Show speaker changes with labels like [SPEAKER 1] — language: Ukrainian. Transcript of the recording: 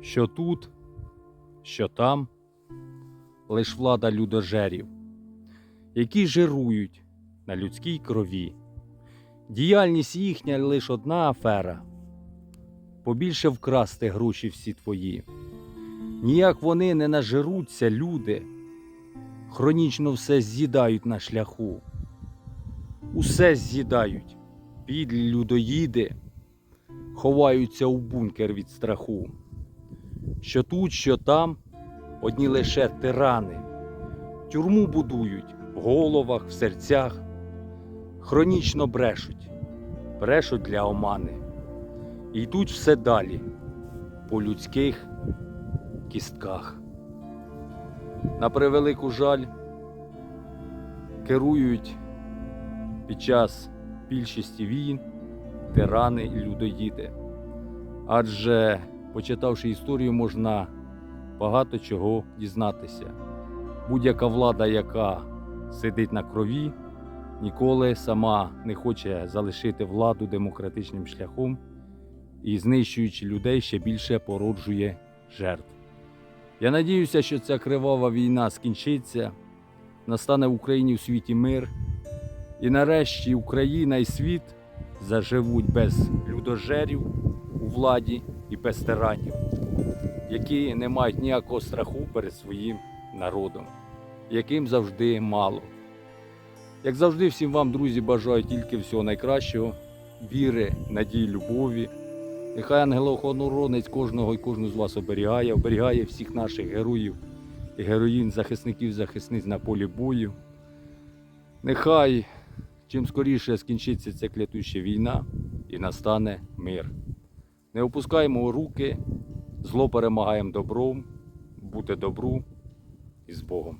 [SPEAKER 1] що тут, що там, лиш влада людожерів, які жирують на людській крові. Діяльність їхня лиш одна афера побільше вкрасти гроші всі твої. Ніяк вони не нажируться, люди, хронічно все з'їдають на шляху. Усе з'їдають, підлі людоїди, ховаються у бункер від страху. Що тут, що там, одні лише тирани, тюрму будують в головах, в серцях, хронічно брешуть, брешуть для омани. І йдуть все далі по людських кістках. На превелику жаль, керують під час більшості війн тирани і людоїди. Адже, почитавши історію, можна багато чого дізнатися. Будь-яка влада, яка сидить на крові, ніколи сама не хоче залишити владу демократичним шляхом і, знищуючи людей, ще більше породжує жертв. Я надіюся, що ця кривава війна скінчиться, настане в Україні у світі мир, і нарешті Україна і світ заживуть без людожерів у владі і без тиранів, які не мають ніякого страху перед своїм народом, яким завжди мало. Як завжди, всім вам, друзі, бажаю тільки всього найкращого, віри, надії, любові. Нехай ангелохоронець кожного і кожну з вас оберігає, оберігає всіх наших героїв і героїн, захисників, захисниць на полі бою. Нехай чим скоріше скінчиться ця клятуща війна і настане мир. Не опускаємо руки, зло перемагаємо добром, бути добру і з Богом.